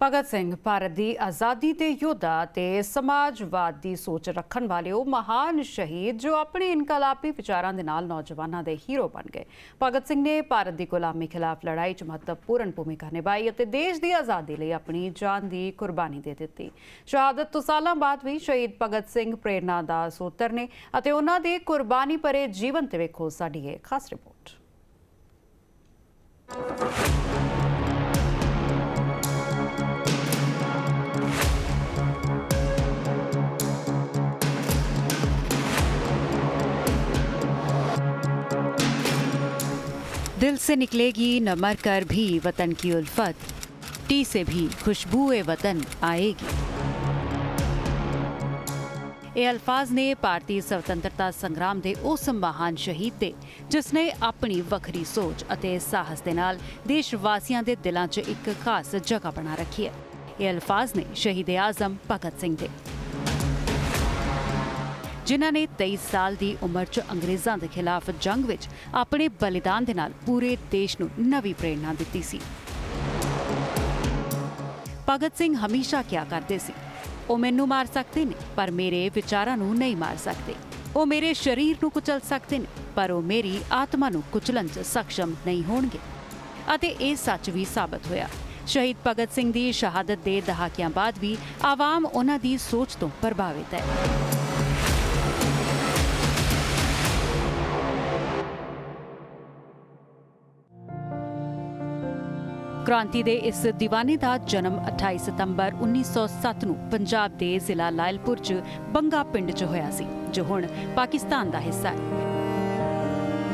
ਭਗਤ ਸਿੰਘ ਭਾਰਤ ਦੀ ਆਜ਼ਾਦੀ ਦੇ ਯੋਧਾ ਤੇ ਸਮਾਜਵਾਦ ਦੀ ਸੋਚ ਰੱਖਣ ਵਾਲੇ ਉਹ ਮਹਾਨ ਸ਼ਹੀਦ ਜੋ ਆਪਣੇ ਇਨਕਲਾਬੀ ਵਿਚਾਰਾਂ ਦੇ ਨਾਲ ਨੌਜਵਾਨਾਂ ਦੇ ਹੀਰੋ ਬਣ ਗਏ। ਭਗਤ ਸਿੰਘ ਨੇ ਭਾਰਤ ਦੀ ਗੁਲਾਮੀ ਖਿਲਾਫ ਲੜਾਈ 'ਚ ਮਹੱਤਵਪੂਰਨ ਭੂਮਿਕਾ ਨਿਭਾਈ ਅਤੇ ਦੇਸ਼ ਦੀ ਆਜ਼ਾਦੀ ਲਈ ਆਪਣੀ ਜਾਨ ਦੀ ਕੁਰਬਾਨੀ ਦੇ ਦਿੱਤੀ। ਸ਼ਹਾਦਤ ਤੋਂ ਸਾਲਾਂ ਬਾਅਦ ਵੀ ਸ਼ਹੀਦ ਭਗਤ ਸਿੰਘ ਪ੍ਰੇਰਨਾ ਦਾ ਸੋਤਰ ਨੇ ਅਤੇ ਉਹਨਾਂ ਦੇ ਕੁਰਬਾਨੀ ਭਰੇ ਜੀਵਨ ਤੇ ਵੇਖੋ ਸਾਡੀ ਇਹ ਖਾਸ ਰਿਪੋਰਟ। दिल से निकलेगी न मर कर भी वतन की उल्फत टी से भी खुशबूए वतन आएगी ਇਹ ਅਲਫਾਜ਼ ਨੇ ਭਾਰਤੀ ਸੁਤੰਤਰਤਾ ਸੰਗਰਾਮ ਦੇ ਉਸ ਮਹਾਨ ਸ਼ਹੀਦ ਦੇ ਜਿਸ ਨੇ ਆਪਣੀ ਵੱਖਰੀ ਸੋਚ ਅਤੇ ਸਾਹਸ ਦੇ ਨਾਲ ਦੇਸ਼ ਵਾਸੀਆਂ ਦੇ ਦਿਲਾਂ 'ਚ ਇੱਕ ਖਾਸ ਜਗ੍ਹਾ ਬਣਾ ਰੱਖੀ ਹੈ ਇਹ ਅਲਫਾਜ਼ ਨੇ ਸ਼ਹੀਦ ਆਜ਼ਮ ਭਗਤ ਸਿੰਘ ਦੇ ਜਿਨ੍ਹਾਂ ਨੇ 23 ਸਾਲ ਦੀ ਉਮਰ 'ਚ ਅੰਗਰੇਜ਼ਾਂ ਦੇ ਖਿਲਾਫ ਜੰਗ ਵਿੱਚ ਆਪਣੇ ਬਲੀਦਾਨ ਦੇ ਨਾਲ ਪੂਰੇ ਦੇਸ਼ ਨੂੰ ਨਵੀਂ ਪ੍ਰੇਰਣਾ ਦਿੱਤੀ ਸੀ। ਭਗਤ ਸਿੰਘ ਹਮੇਸ਼ਾ ਕਿਹਾ ਕਰਦੇ ਸੀ? ਉਹ ਮੈਨੂੰ ਮਾਰ ਸਕਦੇ ਨੇ, ਪਰ ਮੇਰੇ ਵਿਚਾਰਾਂ ਨੂੰ ਨਹੀਂ ਮਾਰ ਸਕਦੇ। ਉਹ ਮੇਰੇ ਸਰੀਰ ਨੂੰ ਕੁਚਲ ਸਕਦੇ ਨੇ, ਪਰ ਉਹ ਮੇਰੀ ਆਤਮਾ ਨੂੰ ਕੁਚਲਣ 'ਚ ਸક્ષਮ ਨਹੀਂ ਹੋਣਗੇ। ਅਤੇ ਇਹ ਸੱਚ ਵੀ ਸਾਬਤ ਹੋਇਆ। ਸ਼ਹੀਦ ਭਗਤ ਸਿੰਘ ਦੀ ਸ਼ਹਾਦਤ ਦੇ ਦਹਾਕਿਆਂ ਬਾਅਦ ਵੀ ਆਵਾਮ ਉਹਨਾਂ ਦੀ ਸੋਚ ਤੋਂ ਪ੍ਰਭਾਵਿਤ ਹੈ। ਕ੍ਰਾਂਤੀ ਦੇ ਇਸ دیਵਾਨੇ ਦਾ ਜਨਮ 28 ਸਤੰਬਰ 1907 ਨੂੰ ਪੰਜਾਬ ਦੇ ਜ਼ਿਲ੍ਹਾ ਲਾਇਲਪੁਰ 'ਚ ਬੰਗਾ ਪਿੰਡ 'ਚ ਹੋਇਆ ਸੀ, ਜੋ ਹੁਣ ਪਾਕਿਸਤਾਨ ਦਾ ਹਿੱਸਾ ਹੈ।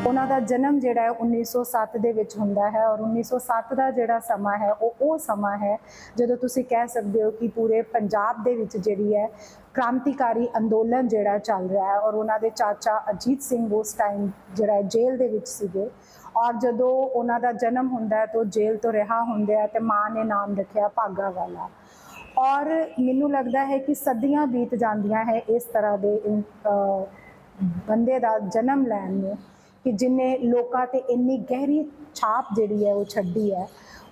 ਉਹਨਾਂ ਦਾ ਜਨਮ ਜਿਹੜਾ ਹੈ 1907 ਦੇ ਵਿੱਚ ਹੁੰਦਾ ਹੈ ਔਰ 1907 ਦਾ ਜਿਹੜਾ ਸਮਾਂ ਹੈ, ਉਹ ਉਹ ਸਮਾਂ ਹੈ ਜਦੋਂ ਤੁਸੀਂ ਕਹਿ ਸਕਦੇ ਹੋ ਕਿ ਪੂਰੇ ਪੰਜਾਬ ਦੇ ਵਿੱਚ ਜਿਹੜੀ ਹੈ ਕ੍ਰਾਂਤੀਕਾਰੀ ਅੰਦੋਲਨ ਜਿਹੜਾ ਚੱਲ ਰਿਹਾ ਹੈ ਔਰ ਉਹਨਾਂ ਦੇ ਚਾਚਾ ਅਜੀਤ ਸਿੰਘ ਉਸ ਟਾਈਮ ਜਿਹੜਾ ਜੇਲ੍ਹ ਦੇ ਵਿੱਚ ਸੀਗੇ। ਔਰ ਜਦੋਂ ਉਹਨਾਂ ਦਾ ਜਨਮ ਹੁੰਦਾ ਹੈ ਤਾਂ ਜੇਲ੍ਹ ਤੋਂ ਰਿਹਾ ਹੁੰਦੇ ਆ ਤੇ ਮਾਂ ਨੇ ਨਾਮ ਰੱਖਿਆ ਭਾਗਾ ਵਾਲਾ। ਔਰ ਮੈਨੂੰ ਲੱਗਦਾ ਹੈ ਕਿ ਸਦੀਆਂ ਬੀਤ ਜਾਂਦੀਆਂ ਹੈ ਇਸ ਤਰ੍ਹਾਂ ਦੇ ਬੰਦੇ ਦਾ ਜਨਮ ਲੈਣ ਨੂੰ ਕਿ ਜਿਨੇ ਲੋਕਾਂ ਤੇ ਇੰਨੀ ਗਹਿਰੀ ਛਾਪ ਜਿਹੜੀ ਹੈ ਉਹ ਛੱਡੀ ਹੈ।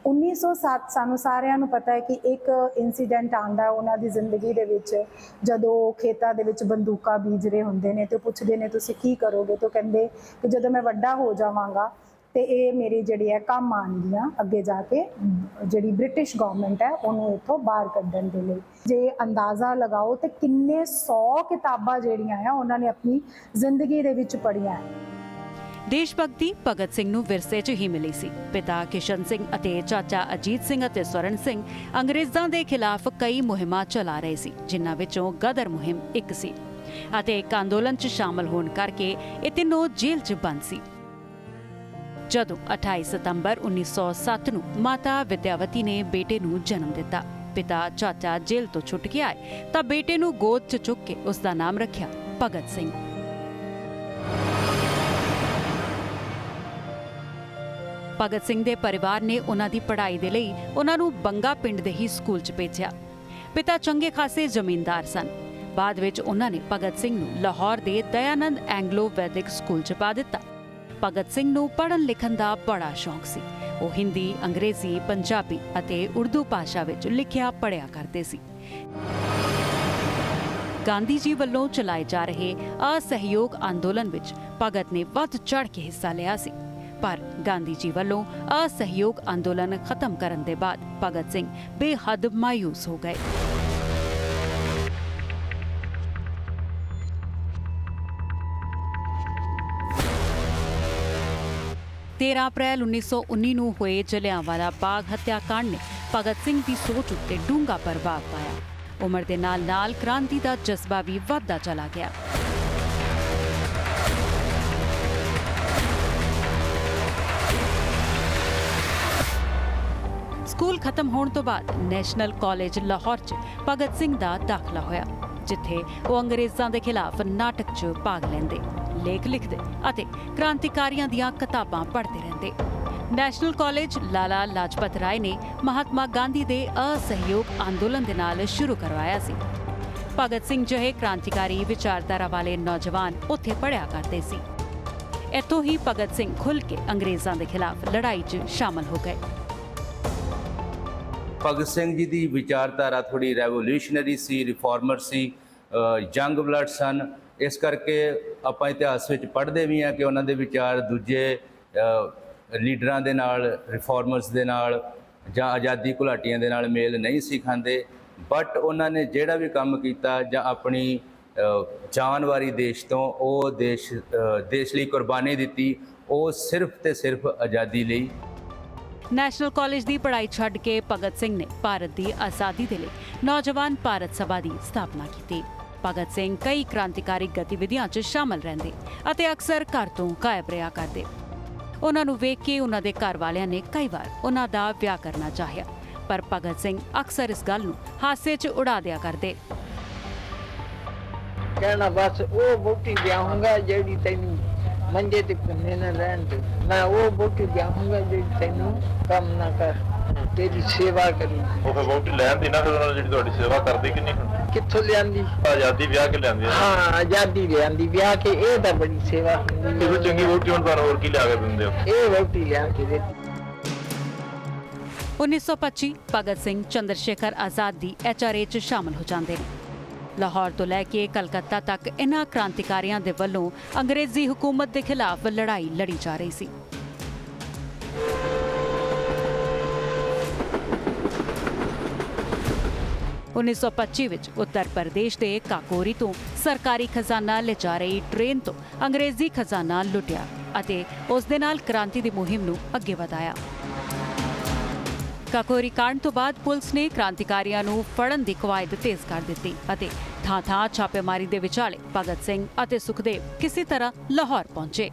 1907 ਸਾਨੂੰ ਸਾਰਿਆਂ ਨੂੰ ਪਤਾ ਹੈ ਕਿ ਇੱਕ ਇਨਸੀਡੈਂਟ ਆਂਦਾ ਉਹਨਾਂ ਦੀ ਜ਼ਿੰਦਗੀ ਦੇ ਵਿੱਚ, ਜਦੋਂ ਖੇਤਾਂ ਦੇ ਵਿੱਚ ਬੰਦੂਕਾਂ ਬੀਜ ਰਹੇ ਹੁੰਦੇ ਨੇ ਤੇ ਉਹ ਪੁੱਛਦੇ ਨੇ, ਤੁਸੀਂ ਕੀ ਕਰੋਗੇ? ਤਾਂ ਕਹਿੰਦੇ ਕਿ ਜਦੋਂ ਮੈਂ ਵੱਡਾ ਹੋ ਜਾਵਾਂਗਾ ਤੇ ਇਹ ਮੇਰੀ ਜਿਹੜੀ ਹੈ ਕੰਮ ਆਉਣਗੀਆਂ ਅੱਗੇ ਜਾ ਕੇ ਜਿਹੜੀ ਬ੍ਰਿਟਿਸ਼ ਗਵਰਨਮੈਂਟ ਹੈ, ਉਹਨੂੰ ਇੱਥੋਂ ਬਾਹਰ ਕੱਢਣ ਦੇ ਲਈ। ਜੇ ਅੰਦਾਜ਼ਾ ਲਗਾਓ ਤੇ ਕਿੰਨੇ 100 ਕਿਤਾਬਾਂ ਜਿਹੜੀਆਂ ਆ, ਉਹਨਾਂ ਨੇ ਆਪਣੀ ਜ਼ਿੰਦਗੀ ਦੇ ਵਿੱਚ ਪੜ੍ਹੀਆਂ ਦੇਸ਼ ਭਗਤੀ ਭਗਤ ਸਿੰਘ ਨੂੰ ਵਿਰਸੇ 'ਚ ਹੀ ਮਿਲੀ ਸੀ। ਪਿਤਾ ਕਿਸ਼ਨ ਸਿੰਘ ਅਤੇ ਚਾਚਾ ਅਜੀਤ ਸਿੰਘ ਅਤੇ ਸਵਰਨ ਸਿੰਘ ਅੰਗਰੇਜ਼ਾਂ ਦੇ ਖਿਲਾਫ ਕਈ ਮੁਹਿੰਮਾਂ ਚਲਾ ਰਹੇ ਸੀ, ਜਿਨ੍ਹਾਂ ਵਿੱਚੋਂ ਗਦਰ ਮੁਹਿੰਮ ਇੱਕ ਸੀ। ਅਤੇ ਇੱਕ ਅੰਦੋਲਨ 'ਚ ਸ਼ਾਮਲ ਹੋਣ ਕਰਕੇ ਇਹ ਤਿੰਨੋਂ ਜੇਲ੍ਹ 'ਚ ਬੰਦ ਸੀ। ਜਦੋਂ 28 ਸਤੰਬਰ 1907 ਨੂੰ ਮਾਤਾ ਵਿਦਿਆਵਤੀ ਨੇ ਬੇਟੇ ਨੂੰ ਜਨਮ ਦਿੱਤਾ। ਪਿਤਾ ਚਾਚਾ ਜੇਲ੍ਹ ਤੋਂ ਛੁੱਟ ਕੇ ਆਏ ਤਾਂ ਬੇਟੇ ਨੂੰ ਗੋਦ 'ਚ ਚੁੱਕ ਕੇ ਉਸ ਦਾ ਨਾਮ ਰੱਖਿਆ ਭਗਤ ਸਿੰਘ। ਭਗਤ ਸਿੰਘ ਦੇ ਪਰਿਵਾਰ ਨੇ ਉਹਨਾਂ ਦੀ ਪੜ੍ਹਾਈ ਦੇ ਲਈ ਉਹਨਾਂ ਨੂੰ ਬੰਗਾ ਪਿੰਡ ਦੇ ਹੀ ਸਕੂਲ 'ਚ ਭੇਜਿਆ। ਪਿਤਾ ਚੰਗੇ ਖਾਸੇ ਜ਼ਮੀਂਦਾਰ ਸਨ। ਬਾਅਦ ਵਿੱਚ ਉਹਨਾਂ ਨੇ ਭਗਤ ਸਿੰਘ ਨੂੰ ਲਾਹੌਰ ਦੇ ਦਇਆਨੰਦ ਐਂਗਲੋ ਵੈਦਿਕ ਸਕੂਲ 'ਚ ਪਾ ਦਿੱਤਾ। ਭਗਤ ਸਿੰਘ ਨੂੰ ਪੜ੍ਹਨ ਲਿਖਣ ਦਾ ਬੜਾ ਸ਼ੌਂਕ ਸੀ। ਉਹ ਹਿੰਦੀ, ਅੰਗਰੇਜ਼ੀ, ਪੰਜਾਬੀ ਅਤੇ ਉਰਦੂ ਭਾਸ਼ਾ ਵਿੱਚ ਲਿਖਿਆ ਪੜ੍ਹਿਆ ਕਰਦੇ ਸੀ। ਗਾਂਧੀ ਜੀ ਵੱਲੋਂ ਚਲਾਏ ਜਾ ਰਹੇ ਅਸਹਿਯੋਗ ਅੰਦੋਲਨ ਵਿੱਚ ਭਗਤ ਨੇ ਵੱਧ ਚੜ੍ਹ ਕੇ ਹਿੱਸਾ ਲਿਆ ਸੀ। ਪਰ ਗਾਂਧੀ ਜੀ ਵੱਲੋਂ ਅਸਹਿਯੋਗ ਅੰਦੋਲਨ ਖਤਮ ਕਰਨ ਦੇ ਬਾਅਦ ਭਗਤ ਸਿੰਘ ਬੇਹੱਦ ਮਾਯੂਸ ਹੋ ਗਏ। ਤੇਰ੍ਹਾਂ ਅਪ੍ਰੈਲ 1919 ਨੂੰ ਹੋਏ ਜਲਿਆਂਵਾਲਾ ਬਾਗ ਹੱਤਿਆਕਾਂਡ ਨੇ ਭਗਤ ਸਿੰਘ ਦੀ ਸੋਚ ਉੱਤੇ ਡੂੰਘਾ ਪ੍ਰਭਾਵ ਪਾਇਆ। ਉਮਰ ਦੇ ਨਾਲ-ਨਾਲ ਕ੍ਰਾਂਤੀ ਦਾ ਜਜ਼ਬਾ ਵੀ ਵਧਦਾ ਚਲਾ ਗਿਆ। ਸਕੂਲ ਖਤਮ ਹੋਣ ਤੋਂ ਬਾਅਦ ਨੈਸ਼ਨਲ ਕਾਲਜ ਲਾਹੌਰ 'ਚ ਭਗਤ ਸਿੰਘ ਦਾ ਦਾਖਲਾ ਹੋਇਆ, ਜਿੱਥੇ ਉਹ ਅੰਗਰੇਜ਼ਾਂ ਦੇ ਖਿਲਾਫ ਨਾਟਕ 'ਚ ਭਾਗ ਲੈਂਦੇ। ਲੇਖ ਲਿਖਦੇ ਅਤੇ ਕ੍ਰਾਂਤੀਕਾਰੀਆਂ ਦੀਆਂ ਕਿਤਾਬਾਂ ਪੜ੍ਹਦੇ ਰਹਿੰਦੇ। ਨੈਸ਼ਨਲ ਕਾਲਜ ਲਾਲਾ ਲਾਜਪਤ ਰਾਏ ਨੇ ਮਹਾਤਮਾ ਗਾਂਧੀ ਦੇ ਅਸਹਿਯੋਗ ਅੰਦੋਲਨ ਦੇ ਨਾਲ ਸ਼ੁਰੂ ਕਰਵਾਇਆ ਸੀ। ਭਗਤ ਸਿੰਘ ਜਿਹੇ ਕ੍ਰਾਂਤੀਕਾਰੀ ਵਿਚਾਰਧਾਰਾ ਵਾਲੇ ਨੌਜਵਾਨ ਉੱਥੇ ਪੜ੍ਹਿਆ ਕਰਦੇ ਸੀ। ਇੱਥੋਂ ਹੀ ਭਗਤ ਸਿੰਘ ਖੁੱਲ੍ਹ ਕੇ ਅੰਗਰੇਜ਼ਾਂ ਦੇ ਖਿਲਾਫ ਲੜਾਈ 'ਚ ਸ਼ਾਮਲ ਹੋ ਗਏ। ਭਗਤ ਸਿੰਘ ਜੀ ਦੀ ਵਿਚਾਰਧਾਰਾ ਥੋੜੀ ਰੈਵੋਲੂਸ਼ਨਰੀ ਸੀ ਰਿਫਾਰਮਰ ਸੀ ਯੰਗ ਬਲੱਡ ਸਨ ਇਸ ਕਰਕੇ ਆਪਾਂ ਇਤਿਹਾਸ ਵਿੱਚ ਪੜ੍ਹਦੇ ਵੀ ਹਾਂ ਕਿ ਉਹਨਾਂ ਦੇ ਵਿਚਾਰ ਦੂਜੇ ਲੀਡਰਾਂ ਦੇ ਨਾਲ ਰਿਫਾਰਮਰਸ ਦੇ ਨਾਲ ਜਾਂ ਆਜ਼ਾਦੀ ਘੁਲਾਟੀਆਂ ਦੇ ਨਾਲ ਮੇਲ ਨਹੀਂ ਸੀ ਖਾਂਦੇ। ਬਟ ਉਹਨਾਂ ਨੇ ਜਿਹੜਾ ਵੀ ਕੰਮ ਕੀਤਾ ਜਾਂ ਆਪਣੀ ਅ, ਜਾਨ ਵਾਰੀ ਦੇਸ਼ ਤੋਂ ਉਹ ਦੇਸ਼ ਦੇਸ਼ ਲਈ ਕੁਰਬਾਨੀ ਦਿੱਤੀ ਉਹ ਸਿਰਫ ਤੇ ਸਿਰਫ ਆਜ਼ਾਦੀ ਲਈ। ਨੈਸ਼ਨਲ ਕਾਲਜ ਦੀ ਪੜ੍ਹਾਈ ਛੱਡ ਕੇ ਭਗਤ ਸਿੰਘ ਨੇ ਭਾਰਤ ਦੀ ਆਜ਼ਾਦੀ ਦੇ ਲਈ ਨੌਜਵਾਨ ਭਾਰਤ ਸਭਾ ਦੀ ਸਥਾਪਨਾ ਕੀਤੀ। ਭਗਤ ਸਿੰਘ ਕਈ ਕ੍ਰਾਂਤੀਕਾਰੀ ਗਤੀਵਿਧੀਆਂ 'ਚ ਸ਼ਾਮਲ ਰਹਿੰਦੇ ਅਤੇ ਅਕਸਰ ਘਰ ਤੋਂ ਗਾਇਬ ਰਿਹਾ ਕਰਦੇ। ਉਹਨਾਂ ਨੂੰ ਵੇਖ ਕੇ ਉਹਨਾਂ ਦੇ ਘਰ ਵਾਲਿਆਂ ਨੇ ਕਈ ਵਾਰ ਉਹਨਾਂ ਦਾ ਵਿਆਹ ਕਰਨਾ ਚਾਹਿਆ, ਪਰ ਭਗਤ ਸਿੰਘ ਅਕਸਰ ਇਸ ਗੱਲ ਨੂੰ ਹਾਸੇ 'ਚ ਉਡਾ ਦਿਆ ਕਰਦੇ। ਕਹਿਣਾ ਬਸ ਉਹ ਬੋਟੀ ਵਿਆਹੂੰਗਾ ਜਿਹੜੀ ਤੈਨੂੰ ਮੰਜੇ ਤੇ ਪੰਨੇ ਨਾ ਰਹਿਣ ਦੇ। ਮੈਂ ਉਹ ਬੋਟੀ ਵਿਆਹੂੰਗਾ ਜਿਹੜੀ ਤੈਨੂੰ ਕੰਮ ਨਾ ਕਰ। ਤੇਰੀ ਸੇਵਾ ਕਰੂ। ਉਹ ਫਿਰ ਵੋਟੀ ਲੈਣ ਦੀ ਨਾ ਫਿਰ ਉਹਨਾਂ ਨੇ ਜਿਹੜੀ ਤੁਹਾਡੀ ਸੇਵਾ ਕਰਦੀ ਕਿ? ਨਹੀਂ ਹੁਣ ਕਿੱਥੋਂ ਲਿਆਂਦੀ? ਆਜ਼ਾਦੀ ਵਿਆਹ ਕੇ ਲਿਆਂਦੀ ਆ। ਹਾਂ ਆਜ਼ਾਦੀ ਲਿਆਂਦੀ। ਵਿਆਹ ਕੇ ਇਹ ਤਾਂ ਬੜੀ ਸੇਵਾ ਹੁੰਦੀ ਕਿਸੇ ਹੈ। ਚੰਗੀ ਵੋਟੀ ਹੁਣ ਤੁਹਾਨੂੰ ਹੋਰ ਕੀ ਲਿਆ ਕੇ ਦਿੰਦੇ ਹੋ? ਇਹ ਬੋਟੀ ਲਿਆ ਕੇ ਦਿੱਤੀ 1925 ਭਗਤ ਸਿੰਘ ਚੰਦਰ ਸ਼ੇਖਰ ਆਜ਼ਾਦ ਦੀ ਐਚਆਰਏ 'ਚ ਸ਼ਾਮਲ ਹੋ ਜਾਂਦੇ ਨੇ। ਲਾਹੌਰ ਤੋਂ ਲੈ ਕੇ ਕਲਕੱਤਾ ਤੱਕ ਇਹਨਾਂ ਕ੍ਰਾਂਤੀਕਾਰੀਆਂ ਦੇ ਵੱਲੋਂ ਅੰਗਰੇਜ਼ੀ ਹਕੂਮਤ ਦੇ ਖਿਲਾਫ ਲੜਾਈ ਲੜੀ ਜਾ ਰਹੀ ਸੀ। ਉੱਨੀ ਸੌ 25 ਵਿੱਚ ਉੱਤਰ ਪ੍ਰਦੇਸ਼ ਦੇ ਕਾਕੋਰੀ ਤੋਂ ਸਰਕਾਰੀ ਖਜ਼ਾਨਾ ਲਿਜਾ ਰਹੀ ਟ੍ਰੇਨ ਤੋਂ ਅੰਗਰੇਜ਼ੀ ਖਜ਼ਾਨਾ ਲੁੱਟਿਆ ਅਤੇ ਉਸ ਦੇ ਨਾਲ ਕ੍ਰਾਂਤੀ ਦੀ ਮੁਹਿੰਮ ਨੂੰ ਅੱਗੇ ਵਧਾਇਆ। ਕਾਕੋਰੀ ਕਾਂਡ ਤੋਂ ਬਾਅਦ ਪੁਲਿਸ ਨੇ ਕ੍ਰਾਂਤੀਕਾਰੀਆਂ ਨੂੰ ਫੜਨ ਦੀ ਕਵਾਇਦ ਤੇਜ਼ ਕਰ ਦਿੱਤੀ ਅਤੇ ਥਾਂ-ਥਾਂ ਛਾਪੇਮਾਰੀ ਦੇ ਵਿਚਾਲੇ ਭਗਤ ਸਿੰਘ ਅਤੇ ਸੁਖਦੇਵ ਕਿਸੇ ਤਰ੍ਹਾਂ ਲਾਹੌਰ ਪਹੁੰਚੇ।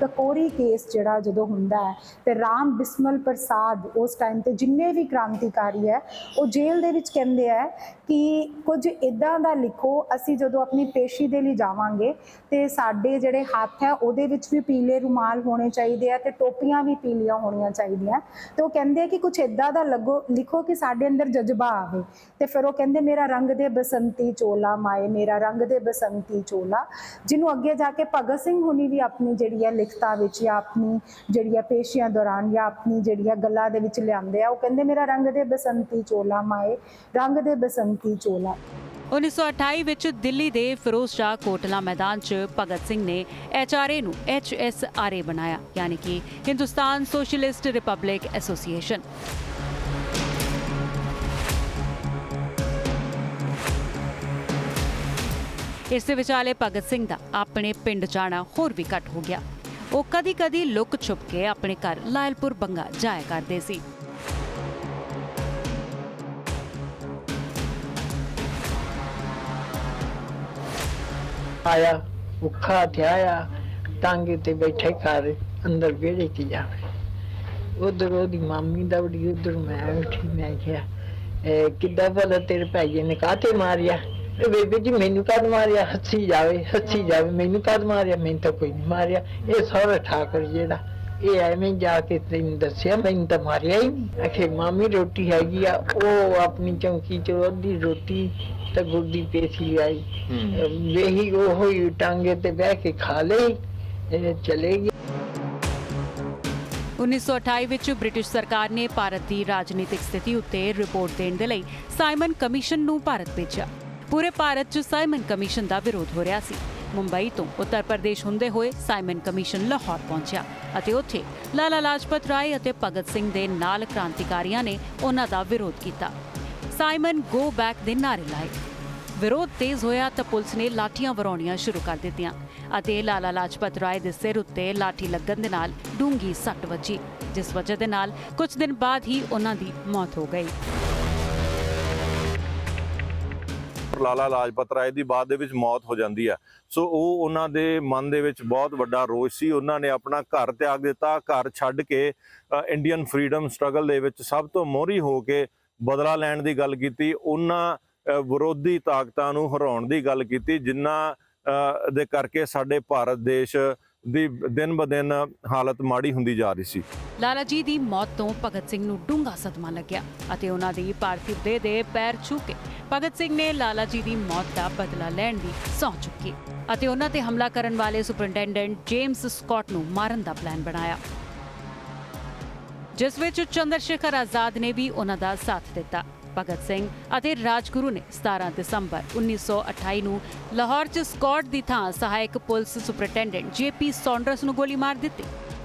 ਕਕੋਰੀ ਕੇਸ ਜਿਹੜਾ ਜਦੋਂ ਹੁੰਦਾ ਹੈ ਤੇ ਰਾਮ ਬਿਸਮਲ ਪ੍ਰਸਾਦ ਉਸ ਟਾਈਮ ਤੇ ਜਿੰਨੇ ਵੀ ਕ੍ਰਾਂਤੀਕਾਰੀ ਹੈ, ਉਹ ਜੇਲ੍ਹ ਦੇ ਵਿੱਚ ਕਹਿੰਦੇ ਆ ਕਿ ਕੁਝ ਇਦਾਂ ਦਾ ਲਿਖੋ, ਅਸੀਂ ਜਦੋਂ ਆਪਣੀ ਪੇਸ਼ੀ ਦੇ ਲਈ ਜਾਵਾਂਗੇ ਤੇ ਸਾਡੇ ਜਿਹੜੇ ਹੱਥ ਹੈ, ਉਹਦੇ ਵਿੱਚ ਵੀ ਪੀਲੇ ਰੁਮਾਲ ਹੋਣੇ ਚਾਹੀਦੇ ਆ ਤੇ ਟੋਪੀਆਂ ਵੀ ਪੀਲੀਆਂ ਹੋਣੀਆਂ ਚਾਹੀਦੀਆਂ ਤੇ ਉਹ ਕਹਿੰਦੇ ਆ ਕਿ ਕੁਝ ਇਦਾਂ ਦਾ ਲੱਗੋ, ਲਿਖੋ ਕਿ ਸਾਡੇ ਅੰਦਰ ਜਜ਼ਬਾ ਆਵੇ। ਤੇ ਫਿਰ ਉਹ ਕਹਿੰਦੇ, ਮੇਰਾ ਰੰਗ ਦੇ ਬਸੰਤੀ ਚੋਲਾ ਮਾਏ, ਮੇਰਾ ਰੰਗ ਦੇ ਬਸੰਤੀ ਚੋਲਾ। ਜਿਹਨੂੰ ਅੱਗੇ ਜਾ ਕੇ ਭਗਤ ਸਿੰਘ ਹੁਣੀ ਵੀ ਆਪਣੀ ਜਿਹੜੀ ਹੈ ਲਿਖਤਾਂ ਵਿੱਚ ਜਾਂ ਆਪਣੀ ਜਿਹੜੀ ਹੈ ਪੇਸ਼ੀਆਂ ਦੌਰਾਨ ਜਾਂ ਆਪਣੀ ਜਿਹੜੀ ਹੈ ਗੱਲਾਂ ਦੇ ਵਿੱਚ ਲਿਆਉਂਦੇ ਆ, ਉਹ ਕਹਿੰਦੇ ਮੇਰਾ ਰੰਗ ਦੇ ਬਸੰਤੀ ਚੋਲਾ ਮਾਏ, ਰੰਗ ਦੇ ਬਸੰਤੀ ਚੋਲਾ। 1928 ਵਿੱਚ ਦਿੱਲੀ ਦੇ ਫਿਰੋਜ਼ ਸ਼ਾਹ ਕੋਟਲਾ ਮੈਦਾਨ 'ਚ ਭਗਤ ਸਿੰਘ ਨੇ ਐਚਆਰਏ ਨੂੰ ਐਚਐਸਆਰਏ ਬਣਾਇਆ, ਯਾਨੀ ਕਿ ਹਿੰਦੁਸਤਾਨ ਸੋਸ਼ਲਿਸਟ ਰਿਪਬਲਿਕ ਐਸੋਸੀਏਸ਼ਨ। ਇਸ ਦੇ ਵਿਚਾਲੇ ਭਗਤ ਸਿੰਘ ਦਾ ਆਪਣੇ ਪਿੰਡ ਜਾਣਾ ਹੋਰ ਵੀ ਘੱਟ ਹੋ ਗਿਆ। ਉਹ ਕਦੀ-ਕਦੀ ਲੁਕ ਛੁਪ ਕੇ ਆਪਣੇ ਘਰ ਲਾਇਲਪੁਰ ਬੰਗਾ ਜਾਇਆ ਕਰਦੇ ਸੀ। ਆਇਆ, ਭੁੱਖਾ ਥਿਆਇਆ ਟਾਂਗੇ ਤੇ ਬੈਠੇ ਘਰ, ਅੰਦਰ ਵਿਹੜੇ ਕੀ। ਜਾਵੇ ਉਧਰ ਉਹਦੀ ਮਾਮੀ ਦਾ ਬੜੀ ਉਧਰ ਮੈਂ ਉੱਠੀ, ਮੈਂ ਕਿਹਾ ਕਿੱਦਾਂ ਭਲਾ ਤੇਰੇ ਭਾਈਏ ਨੇ ਕਾਤੇ ਮਾਰਿਆ? ਇਹ ਬੇਬੇ ਜੀ ਮੈਨੂੰ ਕਦ ਮਾਰਿਆ? ਹੱਸੀ ਜਾਵੇ ਹੱਸੀ ਜਾਵੇ। ਮੈਨੂੰ ਕਦ ਮਾਰਿਆ? ਮੈਨੂੰ ਤਾਂ ਕੋਈ ਨਹੀਂ ਮਾਰਿਆ। ਇਹ ਸਾਰਾ ਠਾਕਰ ਜਿਹੜਾ ਇਹ ਐਵੇਂ ਜਾ ਕੇ ਤੈਨੂੰ ਦੱਸਿਆ ਮੈਨੂੰ ਤਾਂ ਮਾਰਿਆ ਹੀ ਨਹੀਂ। ਅਖੇ ਮਾਮੀ ਰੋਟੀ ਹੈਗੀ ਆ। ਉਹ ਆਪਣੀ ਚੌਂਕੀ ਚ ਅੱਧੀ ਰੋਟੀ ਤੇ ਗੁਰਦੀ ਪੇਸੀ ਆਈ। ਵੇਹੀ ਉਹ ਹੀ ਟਾਂਗੇ ਤੇ ਬਹਿ ਕੇ ਖਾ ਲਈ ਇਹ ਚਲੇ ਗਏ। 1928 ਵਿੱਚ ਬ੍ਰਿਟਿਸ਼ ਸਰਕਾਰ ਨੇ ਭਾਰਤ ਦੀ ਰਾਜਨੀਤਿਕ ਸਥਿਤੀ ਉੱਤੇ ਰਿਪੋਰਟ ਦੇਣ ਦੇ ਲਈ ਸਾਈਮਨ ਕਮਿਸ਼ਨ ਨੂੰ ਭਾਰਤ ਭੇਜਿਆ। ਪੂਰੇ ਭਾਰਤ 'ਚ ਸਾਈਮਨ ਕਮਿਸ਼ਨ ਦਾ ਵਿਰੋਧ ਹੋ ਰਿਹਾ ਸੀ। ਮੁੰਬਈ ਤੋਂ ਉੱਤਰ ਪ੍ਰਦੇਸ਼ ਹੁੰਦੇ ਹੋਏ ਸਾਈਮਨ ਕਮਿਸ਼ਨ ਲਾਹੌਰ ਪਹੁੰਚਿਆ ਅਤੇ ਉੱਥੇ ਲਾਲਾ ਲਾਜਪਤ ਰਾਏ ਅਤੇ ਭਗਤ ਸਿੰਘ ਦੇ ਨਾਲ ਕ੍ਰਾਂਤੀਕਾਰੀਆਂ ਨੇ ਉਹਨਾਂ ਦਾ ਵਿਰੋਧ ਕੀਤਾ। ਸਾਈਮਨ ਗੋ ਬੈਕ ਦੇ ਨਾਰੇ ਲਾਏ। ਵਿਰੋਧ ਤੇਜ਼ ਹੋਇਆ ਤਾਂ ਪੁਲਿਸ ਨੇ ਲਾਠੀਆਂ ਵਰਾਉਣੀਆਂ ਸ਼ੁਰੂ ਕਰ ਦਿੱਤੀਆਂ ਅਤੇ ਲਾਲਾ ਲਾਜਪਤ ਰਾਏ ਦੇ ਸਿਰ ਉੱਤੇ ਲਾਠੀ ਲੱਗਣ ਦੇ ਨਾਲ ਡੂੰਗੀ ਸੱਟ ਵੱਜੀ, ਜਿਸ ਵਜ੍ਹਾ ਦੇ ਨਾਲ ਕੁਝ ਦਿਨ ਬਾਅਦ ਹੀ ਉਹਨਾਂ ਦੀ ਮੌਤ ਹੋ ਗਈ। ਲਾਲਾ ਲਾਜਪਤ ਰਾਏ ਦੀ ਬਾਅਦ ਦੇ ਵਿੱਚ ਮੌਤ ਹੋ ਜਾਂਦੀ ਹੈ ਸੋ ਉਹ ਉਹਨਾਂ ਦੇ ਮਨ ਦੇ ਵਿੱਚ ਬਹੁਤ ਵੱਡਾ ਰੋਸ ਸੀ। ਉਹਨਾਂ ਨੇ ਆਪਣਾ ਘਰ ਤਿਆਗ ਦਿੱਤਾ। ਘਰ ਛੱਡ ਕੇ ਇੰਡੀਅਨ ਫਰੀडम ਸਟਰਗਲ ਦੇ ਵਿੱਚ ਸਭ ਤੋਂ ਮੋਹਰੀ ਹੋ ਕੇ ਬਦਲਾ ਲੈਣ ਦੀ ਗੱਲ ਕੀਤੀ। ਉਹਨਾਂ ਵਿਰੋਧੀ ਤਾਕਤਾਂ ਨੂੰ ਹਰਾਉਣ ਦੀ ਗੱਲ ਕੀਤੀ ਜਿਨ੍ਹਾਂ ਦੇ ਕਰਕੇ ਸਾਡੇ ਭਾਰਤ ਦੇਸ਼ ਦੀ ਦਿਨ ਬ ਦਿਨ ਹਾਲਤ ਮਾੜੀ ਹੁੰਦੀ ਜਾ ਰਹੀ ਸੀ। ਲਾਲਾ ਜੀ ਦੀ ਮੌਤ ਤੋਂ ਭਗਤ ਸਿੰਘ ਨੂੰ ਡੂੰਘਾ ਸਦਮਾ ਲੱਗਿਆ ਅਤੇ ਉਹਨਾਂ ਦੀ ਪਾਰਥਿਵ ਦੇਹ ਦੇ ਪੈਰ ਛੂ ਕੇ ਭਗਤ ਸਿੰਘ ਨੇ ਲਾਲਾ ਜੀ ਦੀ ਮੌਤ ਦਾ ਬਦਲਾ ਲੈਣ ਦੀ ਸਹੁੰ ਚੁੱਕੀ ਅਤੇ ਉਹਨਾਂ ਤੇ ਹਮਲਾ ਕਰਨ ਵਾਲੇ ਸੁਪਰਡੈਂਡੈਂਟ ਜੇਮਸ ਸਕਾਟ ਨੂੰ ਮਾਰਨ ਦਾ ਪਲਾਨ ਬਣਾਇਆ। ਜਿਸ ਵਿੱਚ ਚੰਦਰ ਸ਼ੇਖਰ ਆਜ਼ਾਦ ਨੇ ਵੀ ਉਹਨਾਂ ਦਾ ਸਾਥ ਦਿੱਤਾ। ਭਗਤ ਸਿੰਘ ਅਤੇ ਰਾਜਗੁਰੂ ਨੇ 17 ਦਸੰਬਰ 1928 ਨੂੰ ਲਾਹੌਰ 'ਚ ਸਕਾਟ ਦੀ ਥਾਂ ਸਹਾਇਕ ਪੁਲਿਸ ਸੁਪਰਡੈਂਟੈਂਟ ਜੇਪੀ ਸੌਂਡਰਸ ਨੂੰ ਗੋਲੀ ਮਾਰ ਦਿੱਤੀ।